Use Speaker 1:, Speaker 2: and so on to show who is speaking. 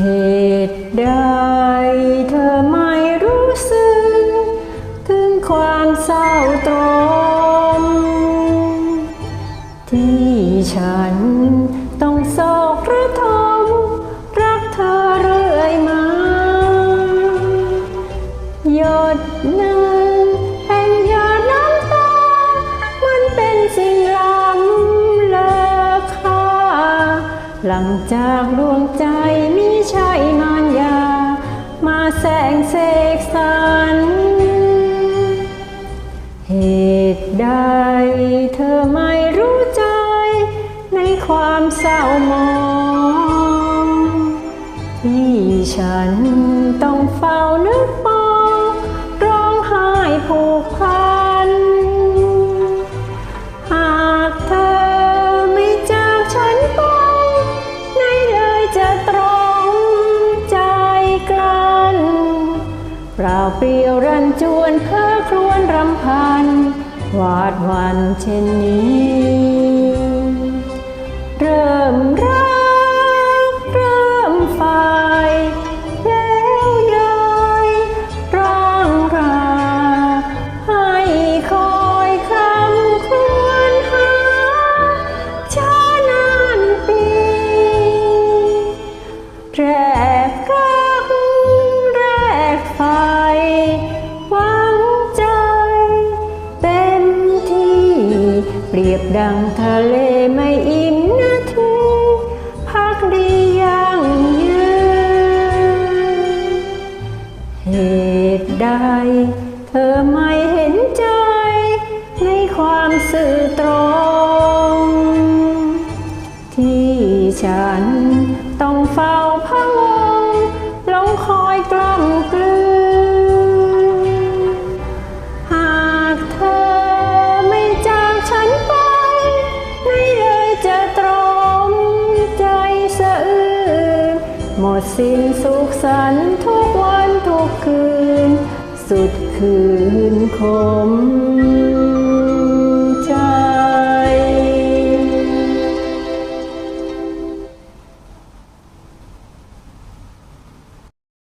Speaker 1: เหตุใดเธอไม่รู้สึก ถึงความเศร้าตรม ที่ฉันต้องโศกระทม หลังจากดวงใจมิใช่มารยา มาแสงเสกสรรเหตุใดเธอไม่รู้ใจ ในความเศร้าหมองที่ฉันต้องเฝ้านึกปองร้องไห้ผูก ปล่าเปลี่ยวรันจวนเพ้อครวญรำพัน วาดวันเช่นนี้ รียบดังทะเลไม่อิ่มนาทีพักดียังยืนเหตุใดเธอไม่เห็นใจ ในความสื่อตรง ที่ฉันต้องเฝ้า หมดสิ้นสุขสันต์ทุกวันทุกคืน สุดคืนคง